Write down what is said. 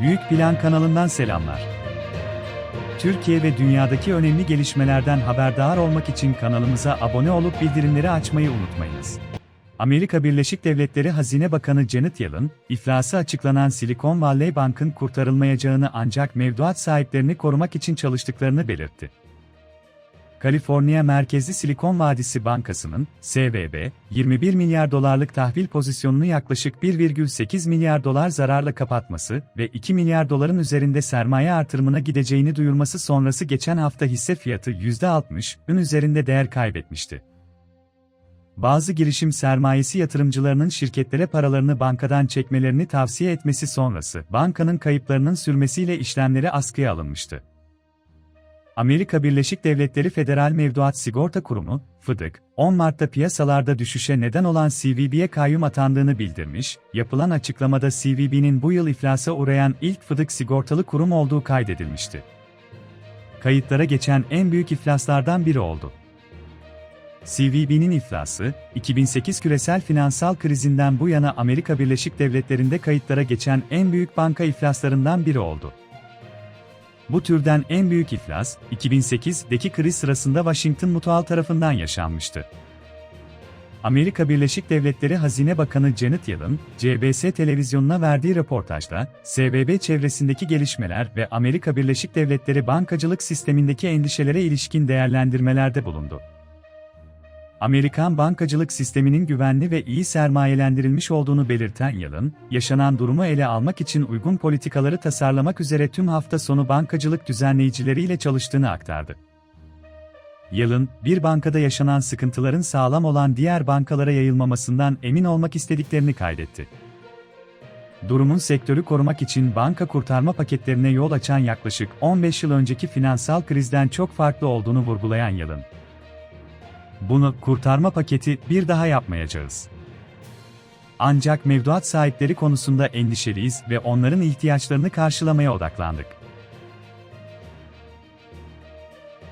Büyük Plan kanalından selamlar. Türkiye ve dünyadaki önemli gelişmelerden haberdar olmak için kanalımıza abone olup bildirimleri açmayı unutmayınız. Amerika Birleşik Devletleri Hazine Bakanı Janet Yellen, iflası açıklanan Silicon Valley Bank'ın kurtarılmayacağını ancak mevduat sahiplerini korumak için çalıştıklarını belirtti. Kaliforniya merkezli Silikon Vadisi Bankası'nın, SVB, 21 milyar dolarlık tahvil pozisyonunu yaklaşık 1,8 milyar dolar zararla kapatması ve 2 milyar doların üzerinde sermaye artırımına gideceğini duyurması sonrası geçen hafta hisse fiyatı %60'ın üzerinde değer kaybetmişti. Bazı girişim sermayesi yatırımcılarının şirketlere paralarını bankadan çekmelerini tavsiye etmesi sonrası bankanın kayıplarının sürmesiyle işlemleri askıya alınmıştı. Amerika Birleşik Devletleri Federal Mevduat Sigorta Kurumu, FDIK, 10 Mart'ta piyasalarda düşüşe neden olan CVB'ye kayyum atandığını bildirmiş, yapılan açıklamada CVB'nin bu yıl iflasa uğrayan ilk FDIK sigortalı kurum olduğu kaydedilmişti. Kayıtlara geçen en büyük iflaslardan biri oldu. CVB'nin iflası, 2008 küresel finansal krizinden bu yana Amerika Birleşik Devletleri'nde kayıtlara geçen en büyük banka iflaslarından biri oldu. Bu türden en büyük iflas, 2008'deki kriz sırasında Washington Mutual tarafından yaşanmıştı. Amerika Birleşik Devletleri Hazine Bakanı Janet Yellen, CBS televizyonuna verdiği röportajda, SVB çevresindeki gelişmeler ve Amerika Birleşik Devletleri bankacılık sistemindeki endişelere ilişkin değerlendirmelerde bulundu. Amerikan bankacılık sisteminin güvenli ve iyi sermayelendirilmiş olduğunu belirten Yellen, yaşanan durumu ele almak için uygun politikaları tasarlamak üzere tüm hafta sonu bankacılık düzenleyicileriyle çalıştığını aktardı. Yellen, bir bankada yaşanan sıkıntıların sağlam olan diğer bankalara yayılmamasından emin olmak istediklerini kaydetti. Durumun sektörü korumak için banka kurtarma paketlerine yol açan yaklaşık 15 yıl önceki finansal krizden çok farklı olduğunu vurgulayan Yellen, bunu kurtarma paketi bir daha yapmayacağız. Ancak mevduat sahipleri konusunda endişeliyiz ve onların ihtiyaçlarını karşılamaya odaklandık.